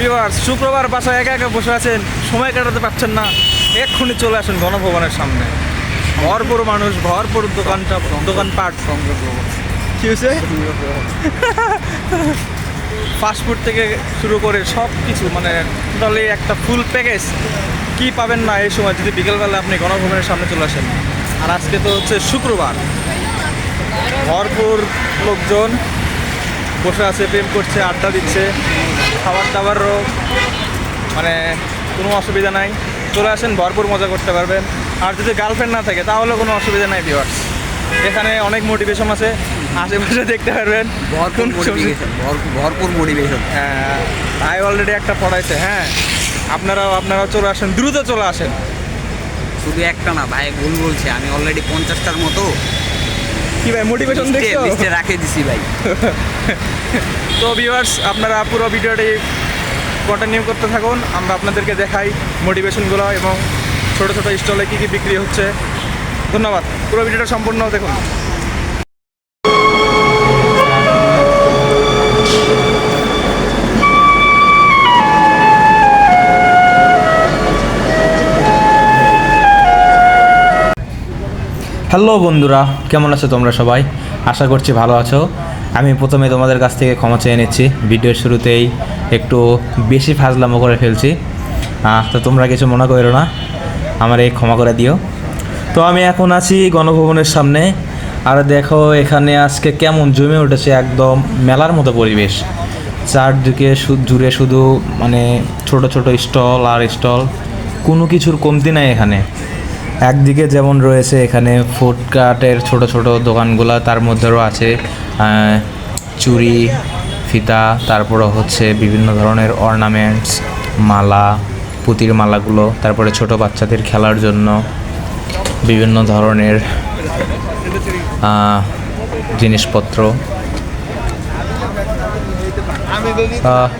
Viewers, শুক্রবার বাসায় একা একা বসে আছেন, সময় কাটাতে পারছেন না। এক্ষুনি চলে আসুন গণভবনের সামনে। ভরপুর মানুষ, ভরপুর দোকানটা দোকান দোকানপাট। কি হয়েছে? ফাস্টফুড থেকে শুরু করে সব কিছু মানে টোটালি একটা ফুল প্যাকেজ কি পাবেন না এই সময়, যদি বিকেলবেলা আপনি গণভবনের সামনে চলে আসেন। আর আজকে তো হচ্ছে শুক্রবার। ভরপুর লোকজন বসে আছে প্রেম করছে আড্ডা দিচ্ছে খাবার দাবারও মানে কোনো অসুবিধা নাই। চলে আসেন ভরপুর মজা করতে পারবেন। আর যদি গার্লফ্রেন্ড না থাকে তাহলে কোনো অসুবিধা নাই ভিওয়ার্স এখানে অনেক মোটিভেশন আছে আশেপাশে দেখতে পারবেন। ভরপুর মোটিভেশন হ্যাঁ আই অলরেডি একটা পড়াইছে হ্যাঁ। আপনারাও আপনারাও চলে আসেন দ্রুত চলে আসেন। শুধু একটা না ভাই ভুল বলছে আমি অলরেডি পঞ্চাশটার মতো কি ভাই মোটিভেশন দেখছ? লিস্টে রাখে দিছি ভাই। তো ভিউয়ার্স আপনারা পুরো ভিডিওটি কন্টিনিউ করতে থাকুন। আমরা আপনাদেরকে দেখাই মোটিভেশনগুলো এবং ছোট ছোট স্টলে কী কী বিক্রি হচ্ছে। ধন্যবাদ। পুরো ভিডিওটা সম্পূর্ণ দেখুন। হ্যালো বন্ধুরা, কেমন আছো তোমরা সবাই? আশা করছি ভালো আছো। আমি প্রথমে তোমাদের কাছ থেকে ক্ষমা চেয়ে নিচ্ছি। ভিডিওর শুরুতেই একটু বেশি ফাজলামো করে ফেলছি। তো তোমরা কিছু মনে করো না, আমার এই ক্ষমা করে দিও। তো আমি এখন আছি গণভবনের সামনে। আর দেখো, এখানে আজকে কেমন জমে উঠেছে একদম মেলার মতো পরিবেশ। চারদিকে জুড়ে শুধু মানে ছোট ছোট স্টল আর স্টল। কোনো কিছুর কমতি নাই এখানে। একদিকে যেমন রয়েছে এখানে ফুডকার্টের ছোট ছোট দোকানগুলো, তার মধ্যেও আছে চুড়ি, ফিতা তারপরে হচ্ছে বিভিন্ন ধরনের অর্নামেন্টস মালা, পুতির মালাগুলো, তারপরে ছোট বাচ্চাদের খেলার জন্য বিভিন্ন ধরনের জিনিসপত্র।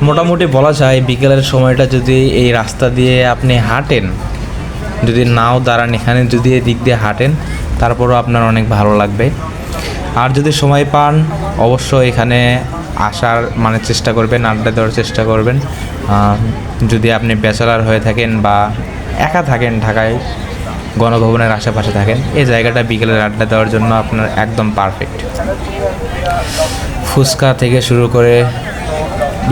মোটামুটি বলা যায় বিকেলের সময়টা যদি এই রাস্তা দিয়ে আপনি হাঁটেন যদি নাও দাঁড়ান এখানে, যদি এদিক দিয়ে হাঁটেন, তারপরও আপনার অনেক ভালো লাগবে। আর যদি সময় পান, অবশ্যই এখানে আসার মানে চেষ্টা করবেন, আড্ডা দেওয়ার চেষ্টা করবেন। যদি আপনি ব্যাচেলার হয়ে থাকেন বা একা থাকেন ঢাকায়, গণভবনের আশেপাশে থাকেন, এই জায়গাটা বিকেলের আড্ডা দেওয়ার জন্য আপনার একদম পারফেক্ট। ফুচকা থেকে শুরু করে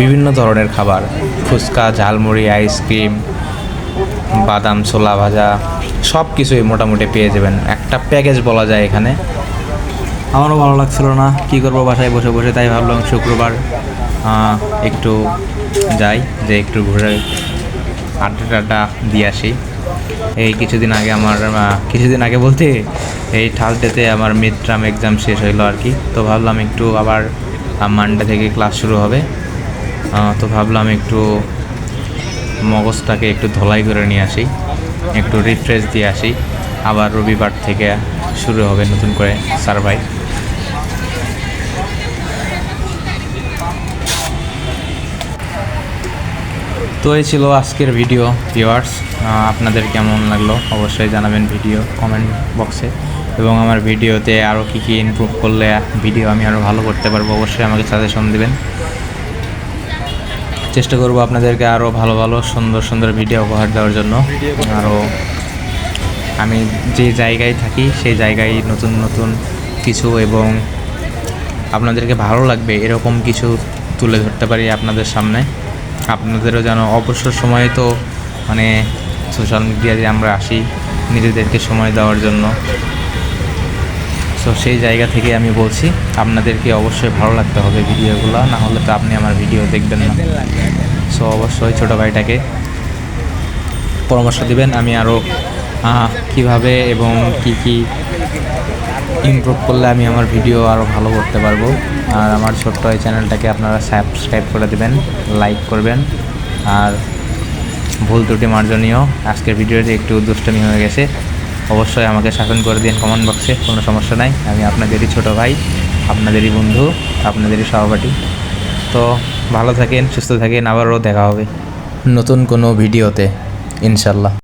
বিভিন্ন ধরনের খাবার, ফুচকা, ঝালমুড়ি, আইসক্রিম বাদাম, ছোলা ভাজা সব কিছুই মোটামুটি পেয়ে যাবেন। একটা প্যাকেজ বলা যায় এখানে। আমারও ভালো লাগছিল না। কি করব, বাসায় বসে বসে তাই ভাবলাম শুক্রবার একটু যাই, যে একটু ঘুরে আড্ডা টাড্ডা দিয়ে আসি। এই কিছুদিন আগে আমার কিছুদিন আগে বলতে এই থার্সডেতে আমার মিড টার্ম এক্সাম শেষ হইল আর কি। তো ভাবলাম একটু আবার মানডে থেকে ক্লাস শুরু হবে। তো ভাবলাম একটু মগজটাকে একটু ধলাই করে নিয়ে আসি, একটু রিফ্রেশ দিয়ে আসি। আবার রবিবার থেকে শুরু হবে নতুন করে সার্ভাই তো এই ছিল আজকের ভিডিও ভিউয়ার্স আপনাদের কেমন লাগল অবশ্যই জানাবেন ভিডিও কমেন্ট বক্সে এবং আমার ভিডিওতে আরও কী কী ইমপ্রুভ করলে ভিডিও আমি আরও ভালো করতে পারব, অবশ্যই আমাকে সাজেশন দেবেন। চেষ্টা করব আপনাদেরকে আরও ভালো ভালো সুন্দর সুন্দর ভিডিও উপহার দেওয়ার জন্য। আরও আমি যে জায়গায় থাকি সেই জায়গায় নতুন নতুন কিছু এবং আপনাদেরকে ভালো লাগবে এরকম কিছু তুলে ধরতে পারি আপনাদের সামনে। আপনাদেরও যেন অবসর সময়ে তো মানে সোশ্যাল মিডিয়াতে আমরা আসি নিজেদেরকে সময় দেওয়ার জন্য। সো সেই জায়গা থেকে আমি বলছি, আপনাদেরকে অবশ্যই ভালো লাগতে হবে ভিডিওগুলো, না হলে তো আপনি আমার ভিডিও দেখবেন না। সো অবশ্যই ছোটো ভাইটাকে পরামর্শ দিবেন, আমি আরও কীভাবে এবং কি কি ইমপ্রুভ করলে আমি আমার ভিডিও আরও ভালো করতে পারব। আর আমার ছোট্ট এই চ্যানেলটাকে আপনারা সাবস্ক্রাইব করে দেবেন, লাইক করবেন। আর ভুল ত্রুটি মার্জনীয়, আজকের ভিডিওটি একটু দুষ্টমি হয়ে গেছে। অবশ্যই আমাকে শাসন করে দিন কমেন্ট বক্সে, কোনো সমস্যা নাই। আমি আপনাদেরই ছোট ভাই, আপনাদেরই বন্ধু, আপনাদেরই সহপাঠী। তো ভালো থাকেন, সুস্থ থাকেন, আবারও দেখা হবে। নতুন কোনো ভিডিওতে, ইনশাল্লাহ।